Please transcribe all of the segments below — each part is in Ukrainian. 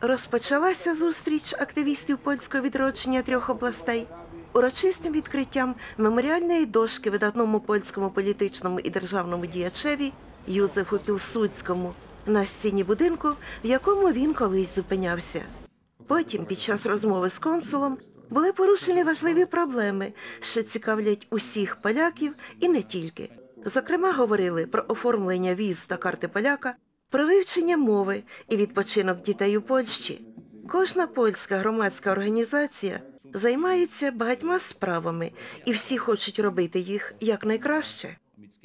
Розпочалася зустріч активістів польського відродження трьох областей урочистим відкриттям меморіальної дошки видатному польському політичному і державному діячеві Юзефу Пілсудському на стіні будинку, в якому він колись зупинявся. Потім, під час розмови з консулом, були порушені важливі проблеми, що цікавлять усіх поляків і не тільки. Зокрема, говорили про оформлення віз та карти поляка, про вивчення мови і відпочинок дітей у Польщі. Кожна польська громадська організація займається багатьма справами, і всі хочуть робити їх якнайкраще.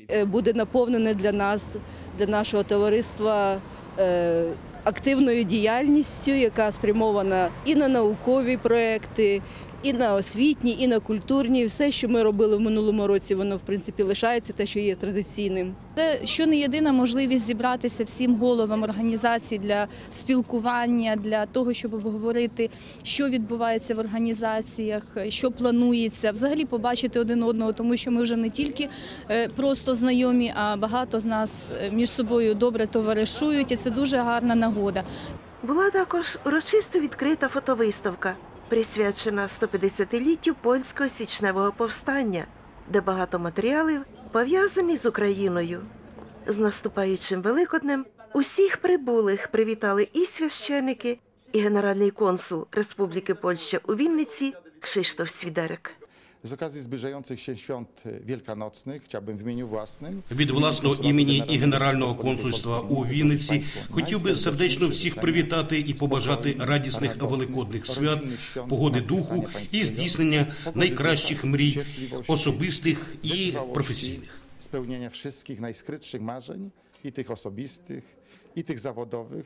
Е, буде наповнене для нас, для нашого товариства е, активною діяльністю, яка спрямована і на наукові проекти, і на освітні, і на культурні. Все, що ми робили в минулому році, воно в принципі лишається те, що є традиційним. Це що не єдина можливість зібратися всім головам організацій для спілкування, для того, щоб обговорити, що відбувається в організаціях, що планується, взагалі побачити один одного, тому що ми вже не тільки е, просто знайомі, а багато з нас е, між собою добре товаришують, і це дуже гарна нагода. Була також урочисто відкрита фотовиставка, присвячена 150-літтю польського січневого повстання, де багато матеріалів пов'язані з Україною. З наступаючим Великоднем усіх прибулих привітали і священики, і генеральний консул Республіки Польща у Вінниці Кшиштоф Свідерек. Z okazji zbliżających się świąt wielkanocnych chciałbym w imieniu własnym Від власного імені і Генерального консульства у Вінниці хотів би сердечно всіх привітати і побажати радісних великодних свят, погоди духу і здійснення найкращих мрій особистих і професійних. spełnienia wszystkich najskrytszych marzeń i tych osobistych, i tych zawodowych